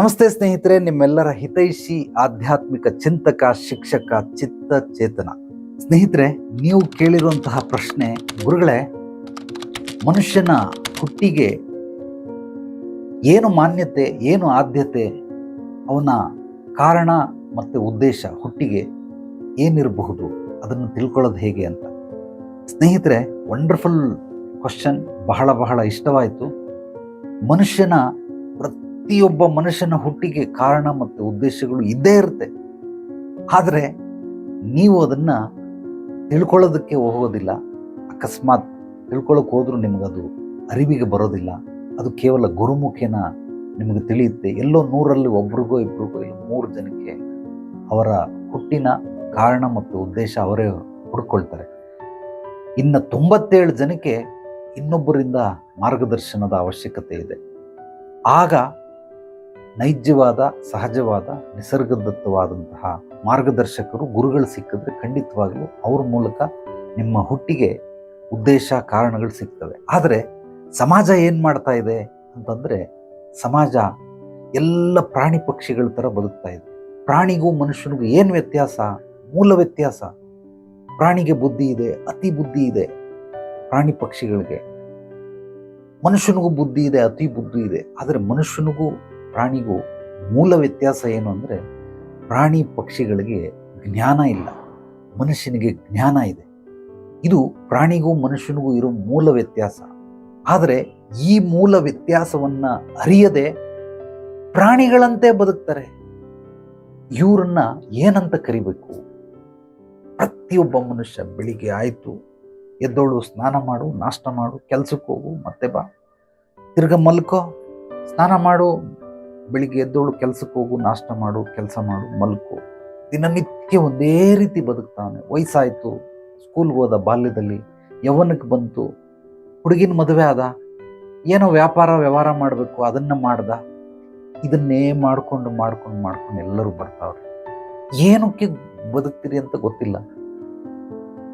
ನಮಸ್ತೆ ಸ್ನೇಹಿತರೆ, ನಿಮ್ಮೆಲ್ಲರ ಹಿತೈಷಿ ಆಧ್ಯಾತ್ಮಿಕ ಚಿಂತಕ, ಶಿಕ್ಷಕ ಚಿತ್ತ ಚೇತನ ಸ್ನೇಹಿತರೆ, ನೀವು ಕೇಳಿರುವಂತಹ ಪ್ರಶ್ನೆ, ಗುರುಗಳೇ, ಮನುಷ್ಯನ ಹುಟ್ಟಿಗೆ ಏನು ಮಾನ್ಯತೆ, ಏನು ಆದ್ಯತೆ, ಅವನ ಕಾರಣ ಮತ್ತು ಉದ್ದೇಶ, ಹುಟ್ಟಿಗೆ ಏನಿರಬಹುದು, ಅದನ್ನು ತಿಳ್ಕೊಳ್ಳೋದು ಹೇಗೆ ಅಂತ. ಸ್ನೇಹಿತರೆ ವಂಡರ್ಫುಲ್ ಕ್ವಶನ್ ಬಹಳ ಬಹಳ ಇಷ್ಟವಾಯಿತು. ಮನುಷ್ಯನ ಪ್ರತಿಯೊಬ್ಬ ಮನುಷ್ಯನ ಹುಟ್ಟಿಗೆ ಕಾರಣ ಮತ್ತು ಉದ್ದೇಶಗಳು ಇದ್ದೇ ಇರುತ್ತೆ. ಆದರೆ ನೀವು ಅದನ್ನು ತಿಳ್ಕೊಳ್ಳೋದಕ್ಕೆ ಹೋಗೋದಿಲ್ಲ. ಅಕಸ್ಮಾತ್ ತಿಳ್ಕೊಳ್ಳೋಕೆ ಹೋದರೂ ನಿಮಗದು ಅರಿವಿಗೆ ಬರೋದಿಲ್ಲ. ಅದು ಕೇವಲ ಗುರುಮುಖೇನ ನಿಮಗೆ ತಿಳಿಯುತ್ತೆ. ಎಲ್ಲೋ ನೂರಲ್ಲಿ ಒಬ್ರಿಗೋ, ಇಬ್ರಿಗೋ, ಇಲ್ಲ ಮೂರು ಜನಕ್ಕೆ ಅವರ ಹುಟ್ಟಿನ ಕಾರಣ ಮತ್ತು ಉದ್ದೇಶ ಅವರೇ ಹುಡ್ಕೊಳ್ತಾರೆ. ಇನ್ನು ತೊಂಬತ್ತೇಳು ಜನಕ್ಕೆ ಇನ್ನೊಬ್ಬರಿಂದ ಮಾರ್ಗದರ್ಶನದ ಅವಶ್ಯಕತೆ ಇದೆ. ಆಗ ನೈಜವಾದ, ಸಹಜವಾದ, ನಿಸರ್ಗದತ್ತವಾದಂತಹ ಮಾರ್ಗದರ್ಶಕರು, ಗುರುಗಳು ಸಿಕ್ಕಿದ್ರೆ ಖಂಡಿತವಾಗಲೂ ಅವ್ರ ಮೂಲಕ ನಿಮ್ಮ ಹುಟ್ಟಿಗೆ ಉದ್ದೇಶ, ಕಾರಣಗಳು ಸಿಗ್ತವೆ. ಆದರೆ ಸಮಾಜ ಏನು ಮಾಡ್ತಾ ಇದೆ ಅಂತಂದರೆ ಸಮಾಜ ಎಲ್ಲ ಪ್ರಾಣಿ ಪಕ್ಷಿಗಳ ಥರ ಬದುಕ್ತಾ ಇದೆ. ಪ್ರಾಣಿಗೂ ಮನುಷ್ಯನಿಗೂ ಏನು ವ್ಯತ್ಯಾಸ? ಮೂಲ ವ್ಯತ್ಯಾಸ. ಪ್ರಾಣಿಗೆ ಬುದ್ಧಿ ಇದೆ, ಅತಿ ಬುದ್ಧಿ ಇದೆ ಪ್ರಾಣಿ ಪಕ್ಷಿಗಳಿಗೆ. ಮನುಷ್ಯನಿಗೂ ಬುದ್ಧಿ ಇದೆ, ಅತಿ ಬುದ್ಧಿ ಇದೆ. ಆದರೆ ಮನುಷ್ಯನಿಗೂ ಪ್ರಾಣಿಗೂ ಮೂಲ ವ್ಯತ್ಯಾಸ ಏನು ಅಂದರೆ ಪ್ರಾಣಿ ಪಕ್ಷಿಗಳಿಗೆ ಜ್ಞಾನ ಇಲ್ಲ. ಮನುಷ್ಯನಿಗೆ ಜ್ಞಾನ ಇದೆ. ಇದು ಪ್ರಾಣಿಗೂ ಮನುಷ್ಯನಿಗೂ ಇರೋ ಮೂಲ ವ್ಯತ್ಯಾಸ. ಆದರೆ ಈ ಮೂಲ ವ್ಯತ್ಯಾಸವನ್ನು ಅರಿಯದೆ ಪ್ರಾಣಿಗಳಂತೆ ಬದುಕ್ತಾರೆ. ಇವರನ್ನ ಏನಂತ ಕರಿಬೇಕು? ಪ್ರತಿಯೊಬ್ಬ ಮನುಷ್ಯ ಬೆಳಿಗ್ಗೆ ಆಯಿತು, ಎದ್ದೋಳು, ಸ್ನಾನ ಮಾಡು, ನಾಷ್ಟ ಮಾಡು, ಕೆಲಸಕ್ಕೆ ಹೋಗು, ಮತ್ತೆ ಬಾ. ತಿರ್ಗ ಮಲ್ಕೋ, ಸ್ನಾನ ಮಾಡು ಬೆಳಿಗ್ಗೆ ಎದ್ದೋಳು ಕೆಲಸಕ್ಕೆ ಹೋಗು, ನಾಷ್ಟ ಮಾಡು, ಕೆಲಸ ಮಾಡು, ಮಲ್ಕು. ದಿನನಿತ್ಯ ಒಂದೇ ರೀತಿ ಬದುಕ್ತಾನೆ. ವಯಸ್ಸಾಯಿತು ಸ್ಕೂಲ್ಗೆ ಹೋದ ಬಾಲ್ಯದಲ್ಲಿ ಯೌವನಕ್ಕೆ ಬಂತು. ಹುಡುಗಿನ ಮದುವೆ ಆದ. ಏನೋ ವ್ಯಾಪಾರ, ವ್ಯವಹಾರ ಮಾಡಬೇಕು, ಅದನ್ನು ಮಾಡ್ದ. ಇದನ್ನೇ ಮಾಡ್ಕೊಂಡು ಮಾಡ್ಕೊಂಡು ಮಾಡ್ಕೊಂಡು ಎಲ್ಲರೂ ಬರ್ತಾವ್ರೆ. ಏನಕ್ಕೆ ಬದುಕ್ತೀರಿ ಅಂತ ಗೊತ್ತಿಲ್ಲ.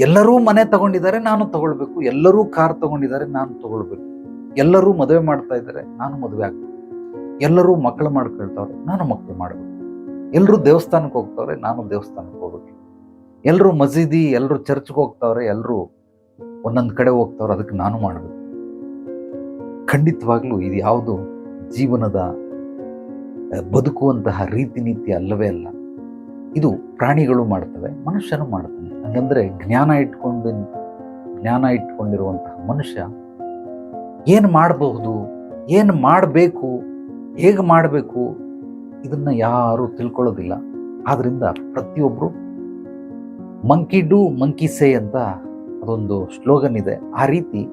ಎಲ್ಲರೂ ಮನೆ ತಗೊಂಡಿದ್ದಾರೆ, ನಾನು ತಗೊಳ್ಬೇಕು. ಎಲ್ಲರೂ ಕಾರ್ ತಗೊಂಡಿದ್ದಾರೆ, ನಾನು ತಗೊಳ್ಬೇಕು. ಎಲ್ಲರೂ ಮದುವೆ ಮಾಡ್ತಾ ಇದ್ದಾರೆ, ನಾನು ಮದುವೆ ಆಗ್ಬೇಕು ಎಲ್ಲರೂ ಮಕ್ಕಳು ಮಾಡ್ಕೊಳ್ತಾವ್ರೆ ನಾನು ಮಕ್ಕಳು ಮಾಡಬೇಕು. ಎಲ್ಲರೂ ದೇವಸ್ಥಾನಕ್ಕೆ ಹೋಗ್ತಾವ್ರೆ, ನಾನು ದೇವಸ್ಥಾನಕ್ಕೆ ಹೋಗ್ಬೇಕು. ಎಲ್ಲರೂ ಮಸೀದಿ ಎಲ್ಲರೂ ಚರ್ಚ್ಗೆ ಹೋಗ್ತಾವ್ರೆ ಎಲ್ಲರೂ ಒಂದೊಂದು ಕಡೆ ಹೋಗ್ತಾವ್ರೆ, ಅದಕ್ಕೆ ನಾನು ಮಾಡಬೇಕು. ಖಂಡಿತವಾಗ್ಲೂ ಇದು ಯಾವುದು ಜೀವನದ ಬದುಕುವಂತಹ ರೀತಿ ನೀತಿ ಅಲ್ಲವೇ ಅಲ್ಲ. ಇದು ಪ್ರಾಣಿಗಳು ಮಾಡ್ತವೆ, ಮನುಷ್ಯನು ಮಾಡ್ತಾನೆ. ಹಂಗಂದ್ರೆ ಜ್ಞಾನ ಇಟ್ಕೊಂಡು, ಜ್ಞಾನ ಇಟ್ಕೊಂಡಿರುವಂತಹ ಮನುಷ್ಯ ಏನು ಮಾಡಬಹುದು, ಏನು ಮಾಡಬೇಕು ಹೇಗೆ ಮಾಡಬೇಕು? ಇದನ್ನು ಯಾರೂ ತಿಳ್ಕೊಳ್ಳೋದಿಲ್ಲ. ಆದ್ದರಿಂದ ಪ್ರತಿಯೊಬ್ಬರು ಮಂಕಿ ಡು ಮಂಕಿ ಸೇ ಅಂತ ಅದೊಂದು ಸ್ಲೋಗನ್ ಇದೆ. ಆ ರೀತಿ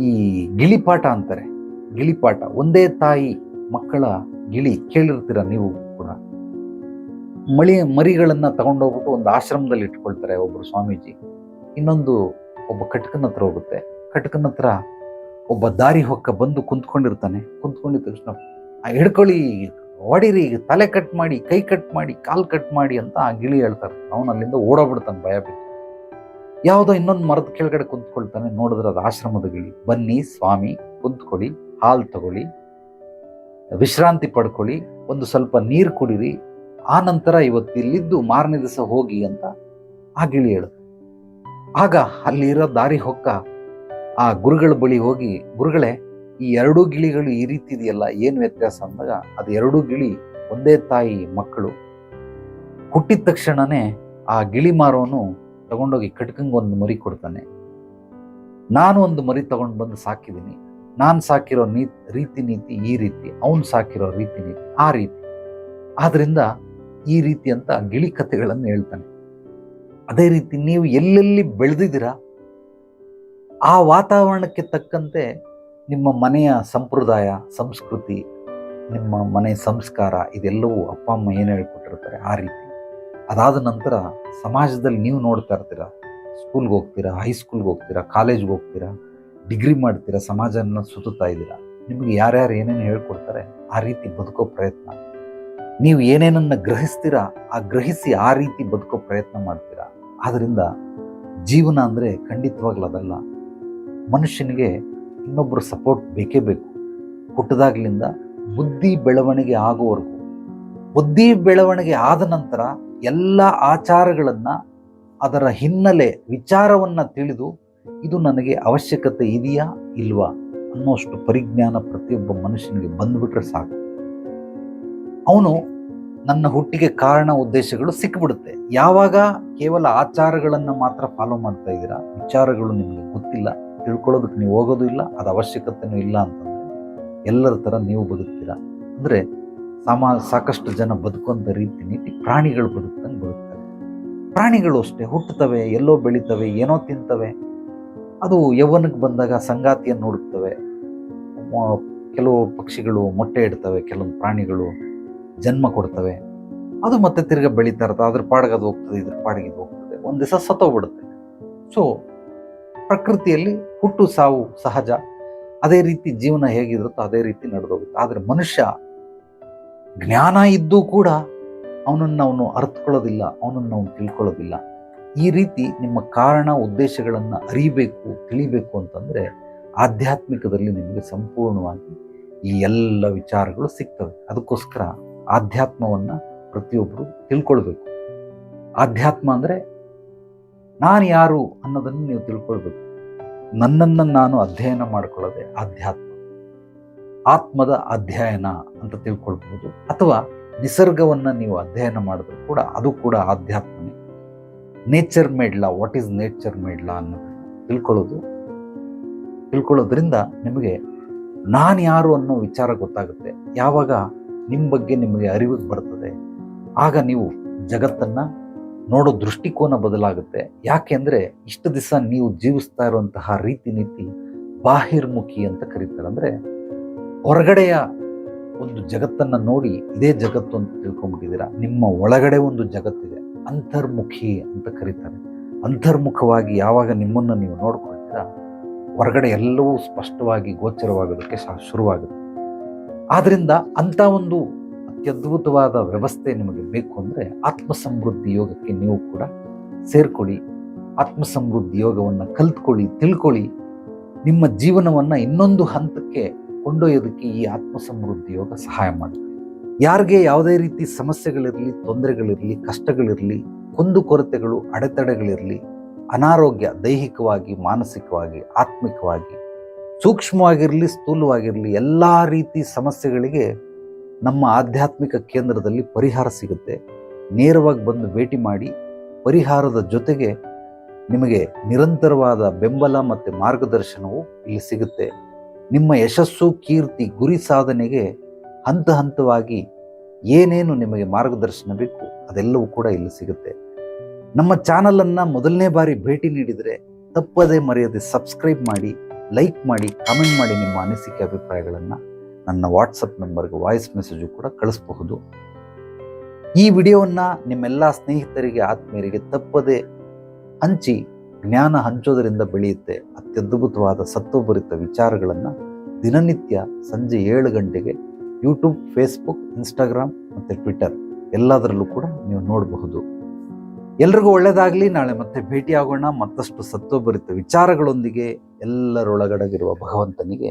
ಈ ಗಿಳಿಪಾಠ ಅಂತಾರೆ. ಗಿಳಿಪಾಠ ಒಂದೇ ತಾಯಿ, ಮಕ್ಕಳ ಗಿಳಿ ಕೇಳಿರ್ತೀರ ನೀವು ಕೂಡ. ಮಳಿ, ಮರಿಗಳನ್ನು ತಗೊಂಡೋಗ್ಬಿಟ್ಟು ಒಂದು ಆಶ್ರಮದಲ್ಲಿ ಇಟ್ಕೊಳ್ತಾರೆ ಒಬ್ಬರು ಸ್ವಾಮೀಜಿ. ಇನ್ನೊಂದು ಒಬ್ಬ ಕಟ್ಕನ ಹತ್ರ ಹೋಗುತ್ತೆ. ಕಟ್ಕನ ಹತ್ರ ಒಬ್ಬ ದಾರಿ ಹೊಕ್ಕ ಬಂದು ಕುಂತ್ಕೊಂಡಿರ್ತಾನೆ. ಕುಂತ್ಕೊಂಡಿದ್ದ ತಕ್ಷಣ "ಆ, ಹಿಡ್ಕೊಳ್ಳಿ ಹೊಡಿರಿ ತಲೆ ಕಟ್ ಮಾಡಿ ಕೈ ಕಟ್ ಮಾಡಿ ಕಾಲು ಕಟ್ ಮಾಡಿ ಅಂತ ಆ ಗಿಳಿ ಹೇಳ್ತಾರೆ. ಅವನು ಅಲ್ಲಿಂದ ಓಡೋಗ್ಬಿಡ್ತಾನೆ ಭಯ ಬಿಟ್ಟು ಯಾವುದೋ ಇನ್ನೊಂದು ಮರದ ಕೆಳಗಡೆ ಕುಂತ್ಕೊಳ್ತಾನೆ. ನೋಡಿದ್ರೆ ಅದು ಆಶ್ರಮದ ಗಿಳಿ. ಬನ್ನಿ ಸ್ವಾಮಿ ಕುಂತ್ಕೊಳ್ಳಿ ಹಾಲು ತಗೊಳ್ಳಿ ವಿಶ್ರಾಂತಿ ಪಡ್ಕೊಳ್ಳಿ ಒಂದು ಸ್ವಲ್ಪ ನೀರು ಕುಡಿರಿ ಆ ನಂತರ ಇವತ್ತು ಇಲ್ಲಿದ್ದು ಮಾರನೇ ದಿವಸ ಹೋಗಿ ಅಂತ ಆ ಗಿಳಿ ಹೇಳುತ್ತೆ ಆಗ ಅಲ್ಲಿರೋ ದಾರಿ ಹೊಕ್ಕ ಆ ಗುರುಗಳ ಬಳಿ ಹೋಗಿ, ಗುರುಗಳೇ, ಈ ಎರಡೂ ಗಿಳಿಗಳು ಈ ರೀತಿ ಇದೆಯಲ್ಲ ಏನು ವ್ಯತ್ಯಾಸ? ಅಂದಾಗ, ಅದು ಎರಡೂ ಗಿಳಿ ಒಂದೇ ತಾಯಿ ಮಕ್ಕಳು. ಹುಟ್ಟಿದ ತಕ್ಷಣನೇ ಆ ಗಿಳಿ ಮಾರೋನು ತಗೊಂಡೋಗಿ ಕಟ್ಕಂಗೆ ಒಂದು ಮರಿ ಕೊಡ್ತಾನೆ. ನಾನು ಒಂದು ಮರಿ ತಗೊಂಡು ಬಂದು ಸಾಕಿದ್ದೀನಿ ನಾನು ಸಾಕಿರೋ ನೀ ರೀತಿ ನೀತಿ ಈ ರೀತಿ, ಅವನು ಸಾಕಿರೋ ರೀತಿ ನೀತಿ ಆ ರೀತಿ. ಆದ್ದರಿಂದ ಈ ರೀತಿ ಅಂತ ಗಿಳಿ ಕಥೆಗಳನ್ನು ಹೇಳ್ತಾನೆ. ಅದೇ ರೀತಿ ನೀವು ಎಲ್ಲೆಲ್ಲಿ ಬೆಳೆದಿದ್ದೀರಾ ಆ ವಾತಾವರಣಕ್ಕೆ ತಕ್ಕಂತೆ ನಿಮ್ಮ ಮನೆಯ ಸಂಪ್ರದಾಯ, ಸಂಸ್ಕೃತಿ, ನಿಮ್ಮ ಮನೆ ಸಂಸ್ಕಾರ ಇದೆಲ್ಲವೂ ಅಪ್ಪ, ಅಮ್ಮ ಏನು ಹೇಳ್ಕೊಟ್ಟಿರ್ತಾರೆ ಆ ರೀತಿ. ಅದಾದ ನಂತರ ಸಮಾಜದಲ್ಲಿ ನೀವು ನೋಡ್ತಾ ಇರ್ತೀರ ಸ್ಕೂಲ್ಗೆ ಹೋಗ್ತೀರಾ ಹೈಸ್ಕೂಲ್ಗೆ ಹೋಗ್ತೀರಾ ಕಾಲೇಜ್ಗೆ ಹೋಗ್ತೀರಾ ಡಿಗ್ರಿ ಮಾಡ್ತೀರಾ, ಸಮಾಜನ ಸುತ್ತುತ್ತಾ ಇದ್ದೀರಾ, ನಿಮಗೆ ಯಾರ್ಯಾರು ಏನೇನು ಹೇಳ್ಕೊಡ್ತಾರೆ ಆ ರೀತಿ ಬದುಕೋ ಪ್ರಯತ್ನ. ನೀವು ಏನೇನನ್ನು ಗ್ರಹಿಸ್ತೀರಾ, ಆ ಗ್ರಹಿಸಿ ಆ ರೀತಿ ಬದುಕೋ ಪ್ರಯತ್ನ ಮಾಡ್ತೀರಾ. ಆದ್ದರಿಂದ ಜೀವನ ಅಂದರೆ ಖಂಡಿತವಾಗ್ಲೂ ಅದಲ್ಲ. ಮನುಷ್ಯನಿಗೆ ಇನ್ನೊಬ್ಬರು ಸಪೋರ್ಟ್ ಬೇಕೇ ಬೇಕು. ಹುಟ್ಟದಾಗ್ಲಿಂದ ಬುದ್ಧಿ ಬೆಳವಣಿಗೆ ಆಗುವವರೆಗೂ ಬುದ್ಧಿ ಬೆಳವಣಿಗೆ ಆದ ನಂತರ ಎಲ್ಲ ಆಚಾರಗಳನ್ನು ಅದರ ಹಿನ್ನೆಲೆ ವಿಚಾರವನ್ನು ತಿಳಿದು ಇದು ನನಗೆ ಅವಶ್ಯಕತೆ ಇದೆಯಾ ಇಲ್ವಾ ಅನ್ನೋಷ್ಟು ಪರಿಜ್ಞಾನ ಪ್ರತಿಯೊಬ್ಬ ಮನುಷ್ಯನಿಗೆ ಬಂದುಬಿಟ್ರೆ ಸಾಕು. ಅವನು ನನ್ನ ಹುಟ್ಟಿಗೆ ಕಾರಣ ಉದ್ದೇಶಗಳು ಸಿಕ್ಕಿಬಿಡುತ್ತೆ ಯಾವಾಗ ಕೇವಲ ಆಚಾರಗಳನ್ನು ಮಾತ್ರ ಫಾಲೋ ಮಾಡ್ತಾ ಇದ್ದೀರಾ? ವಿಚಾರಗಳು ನಿಮಗೆ ಗೊತ್ತಿಲ್ಲ. ತಿಳ್ಕೊಳ್ಳೋದಕ್ಕೆ ನೀವು ಹೋಗೋದು ಇಲ್ಲ, ಅದು ಅವಶ್ಯಕತೆನೂ ಇಲ್ಲ ಅಂತಂದರೆ ಎಲ್ಲರ ಥರ ನೀವು ಬದುಕ್ತೀರಾ? ಅಂದರೆ ಸಾಮಾ, ಸಾಕಷ್ಟು ಜನ ಬದುಕುವಂಥ ರೀತಿ ನೀತಿ ಪ್ರಾಣಿಗಳು ಬದುಕ್ದಂಗೆ ಬದುಕ್ತವೆ ಪ್ರಾಣಿಗಳು ಅಷ್ಟೇ ಹುಟ್ಟುತ್ತವೆ, ಎಲ್ಲೋ ಬೆಳೀತವೆ, ಏನೋ ತಿಂತವೆ. ಅದು ಯೌವನಕ್ಕೆ ಬಂದಾಗ ಸಂಗಾತಿಯನ್ನು ಹುಡುಕ್ತವೆ. ಕೆಲವು ಪಕ್ಷಿಗಳು ಮೊಟ್ಟೆ ಇಡ್ತವೆ, ಕೆಲವೊಂದು ಪ್ರಾಣಿಗಳು ಜನ್ಮ ಕೊಡ್ತವೆ. ಅದು ಮತ್ತೆ ತಿರ್ಗಾ ಬೆಳೀತಾ ಇರ್ತದೆ ಅದ್ರ ಪಾಡಿಗೆ ಅದು ಹೋಗ್ತದೆ, ಇದ್ರ ಪಾಡಿಗೆ ಹೋಗ್ತದೆ. ಒಂದು ದಿವಸ ಸತ್ತೋಗ್ಬಿಡುತ್ತೆ. ಸೊ ಪ್ರಕೃತಿಯಲ್ಲಿ ಹುಟ್ಟು ಸಾವು ಸಹಜ. ಅದೇ ರೀತಿ ಜೀವನ ಹೇಗಿರುತ್ತೋ ಅದೇ ರೀತಿ ನಡೆದೋಗುತ್ತೆ. ಆದರೆ ಮನುಷ್ಯ ಜ್ಞಾನ ಇದ್ದೂ ಕೂಡ ಅವನನ್ನು ಅವನು ಅರ್ಥಕೊಳ್ಳೋದಿಲ್ಲ ಅವನನ್ನು ಅವನು ತಿಳ್ಕೊಳ್ಳೋದಿಲ್ಲ. ಈ ರೀತಿ ನಿಮ್ಮ ಕಾರಣ ಉದ್ದೇಶಗಳನ್ನು ಅರಿಬೇಕು, ತಿಳಿಬೇಕು ಅಂತಂದರೆ ಆಧ್ಯಾತ್ಮಿಕದಲ್ಲಿ ನಿಮಗೆ ಸಂಪೂರ್ಣವಾಗಿ ಈ ಎಲ್ಲ ವಿಚಾರಗಳು ಸಿಗ್ತವೆ. ಅದಕ್ಕೋಸ್ಕರ ಆಧ್ಯಾತ್ಮವನ್ನು ಪ್ರತಿಯೊಬ್ಬರು ತಿಳ್ಕೊಳ್ಬೇಕು. ಆಧ್ಯಾತ್ಮ ಅಂದರೆ ನಾನು ಯಾರು ಅನ್ನೋದನ್ನು ನೀವು ತಿಳ್ಕೊಳ್ಬೇಕು. ನನ್ನನ್ನು ನಾನು ಅಧ್ಯಯನ ಮಾಡ್ಕೊಳ್ಳೋದೆ ಆಧ್ಯಾತ್ಮ. ಆತ್ಮದ ಅಧ್ಯಯನ ಅಂತ ತಿಳ್ಕೊಳ್ಬಹುದು. ಅಥವಾ ನಿಸರ್ಗವನ್ನು ನೀವು ಅಧ್ಯಯನ ಮಾಡಿದ್ರು ಕೂಡ ಅದು ಕೂಡ ಆಧ್ಯಾತ್ಮನೇ. ನೇಚರ್ ಮೇಡ್ಲ ವಾಟ್ ಈಸ್ ನೇಚರ್ ಮೇಡ್ಲ ಅನ್ನೋದು ತಿಳ್ಕೊಳ್ಳೋದು. ತಿಳ್ಕೊಳ್ಳೋದ್ರಿಂದ ನಿಮಗೆ ನಾನು ಯಾರು ಅನ್ನೋ ವಿಚಾರ ಗೊತ್ತಾಗುತ್ತೆ. ಯಾವಾಗ ನಿಮ್ಮ ಬಗ್ಗೆ ನಿಮಗೆ ಅರಿವಿಗೆ ಬರ್ತದೆ. ಆಗ ನೀವು ಜಗತ್ತನ್ನು ನೋಡೋ ದೃಷ್ಟಿಕೋನ ಬದಲಾಗುತ್ತೆ. ಯಾಕೆಂದರೆ ಇಷ್ಟು ದಿವಸ ನೀವು ಜೀವಿಸ್ತಾ ಇರುವಂತಹ ರೀತಿ ನೀತಿ ಬಾಹಿರ್ಮುಖಿ ಅಂತ ಕರೀತಾರೆ. ಅಂದರೆ ಹೊರಗಡೆಯ ಒಂದು ಜಗತ್ತನ್ನು ನೋಡಿ ಇದೇ ಜಗತ್ತು ಅಂತ ತಿಳ್ಕೊಂಡ್ಬಿಟ್ಟಿದ್ದೀರಾ? ನಿಮ್ಮ ಒಳಗಡೆ ಒಂದು ಜಗತ್ತಿದೆ. ಅಂತರ್ಮುಖಿ ಅಂತ ಕರೀತಾರೆ. ಅಂತರ್ಮುಖವಾಗಿ ಯಾವಾಗ ನಿಮ್ಮನ್ನು ನೀವು ನೋಡ್ಕೊಳ್ತೀರಾ? ಹೊರಗಡೆ ಎಲ್ಲವೂ ಸ್ಪಷ್ಟವಾಗಿ ಗೋಚರವಾಗೋದಕ್ಕೆ ಸಹ ಶುರುವಾಗುತ್ತೆ. ಆದ್ದರಿಂದ ಅಂಥ ಒಂದು ಅತ್ಯದ್ಭುತವಾದ ವ್ಯವಸ್ಥೆ ನಿಮಗೆ ಬೇಕು ಅಂದರೆ ಆತ್ಮಸಮೃದ್ಧಿ ಯೋಗಕ್ಕೆ ನೀವು ಕೂಡ ಸೇರ್ಕೊಳ್ಳಿ. ಆತ್ಮಸಮೃದ್ಧಿ ಯೋಗವನ್ನು ಕಲ್ತ್ಕೊಳ್ಳಿ, ತಿಳ್ಕೊಳ್ಳಿ. ನಿಮ್ಮ ಜೀವನವನ್ನು ಇನ್ನೊಂದು ಹಂತಕ್ಕೆ ಕೊಂಡೊಯ್ಯೋದಕ್ಕೆ ಈ ಆತ್ಮಸಮೃದ್ಧಿ ಯೋಗ ಸಹಾಯ ಮಾಡುತ್ತೆ. ಯಾರಿಗೆ ಯಾವುದೇ ರೀತಿ ಸಮಸ್ಯೆಗಳಿರಲಿ, ತೊಂದರೆಗಳಿರಲಿ, ಕಷ್ಟಗಳಿರಲಿ, ಕುಂದು ಕೊರತೆಗಳು, ಅಡೆತಡೆಗಳಿರಲಿ, ಅನಾರೋಗ್ಯ ದೈಹಿಕವಾಗಿ, ಮಾನಸಿಕವಾಗಿ, ಆತ್ಮಿಕವಾಗಿ, ಸೂಕ್ಷ್ಮವಾಗಿರಲಿ, ಸ್ಥೂಲವಾಗಿರಲಿ, ಎಲ್ಲ ರೀತಿ ಸಮಸ್ಯೆಗಳಿಗೆ ನಮ್ಮ ಆಧ್ಯಾತ್ಮಿಕ ಕೇಂದ್ರದಲ್ಲಿ ಪರಿಹಾರ ಸಿಗುತ್ತೆ. ನೇರವಾಗಿ ಬಂದು ಭೇಟಿ ಮಾಡಿ ಪರಿಹಾರದ ಜೊತೆಗೆ ನಿಮಗೆ ನಿರಂತರವಾದ ಬೆಂಬಲ ಮತ್ತು ಮಾರ್ಗದರ್ಶನವು ಇಲ್ಲಿ ಸಿಗುತ್ತೆ. ನಿಮ್ಮ ಯಶಸ್ಸು, ಕೀರ್ತಿ, ಗುರಿ ಸಾಧನೆಗೆ ಹಂತ ಹಂತವಾಗಿ ಏನೇನು ನಿಮಗೆ ಮಾರ್ಗದರ್ಶನ ಬೇಕು ಅದೆಲ್ಲವೂ ಕೂಡ ಇಲ್ಲಿ ಸಿಗುತ್ತೆ. ನಮ್ಮ ಚಾನಲನ್ನು ಮೊದಲನೇ ಬಾರಿ ಭೇಟಿ ನೀಡಿದರೆ ತಪ್ಪದೇ ಮರೆಯದೆ ಸಬ್ಸ್ಕ್ರೈಬ್ ಮಾಡಿ, ಲೈಕ್ ಮಾಡಿ, ಕಾಮೆಂಟ್ ಮಾಡಿ ನಿಮ್ಮ ಅನಿಸಿಕೆ, ಅಭಿಪ್ರಾಯಗಳನ್ನು. ನನ್ನ ವಾಟ್ಸಪ್ ನಂಬರ್ಗೆ ವಾಯ್ಸ್ ಮೆಸೇಜು ಕೂಡ ಕಳಿಸಬಹುದು. ಈ ವಿಡಿಯೋವನ್ನು ನಿಮ್ಮೆಲ್ಲ ಸ್ನೇಹಿತರಿಗೆ, ಆತ್ಮೀಯರಿಗೆ ತಪ್ಪದೆ ಹಂಚಿ, ಜ್ಞಾನ ಹಂಚೋದರಿಂದ ಬೆಳೆಯುತ್ತೆ ಅತ್ಯದ್ಭುತವಾದ ಸತ್ವಭರಿತ ವಿಚಾರಗಳನ್ನು ದಿನನಿತ್ಯ ಸಂಜೆ ಏಳು ಗಂಟೆಗೆ ಯೂಟ್ಯೂಬ್ ಫೇಸ್ಬುಕ್ ಇನ್ಸ್ಟಾಗ್ರಾಮ್ ಮತ್ತು ಟ್ವಿಟರ್ ಎಲ್ಲದರಲ್ಲೂ ಕೂಡ ನೀವು ನೋಡಬಹುದು. ಎಲ್ರಿಗೂ ಒಳ್ಳೆಯದಾಗಲಿ ನಾಳೆ ಮತ್ತೆ ಭೇಟಿಯಾಗೋಣ. ಮತ್ತಷ್ಟು ಸತ್ವಭರಿತ ವಿಚಾರಗಳೊಂದಿಗೆ ಎಲ್ಲರೊಳಗಡಗಿರುವ ಭಗವಂತನಿಗೆ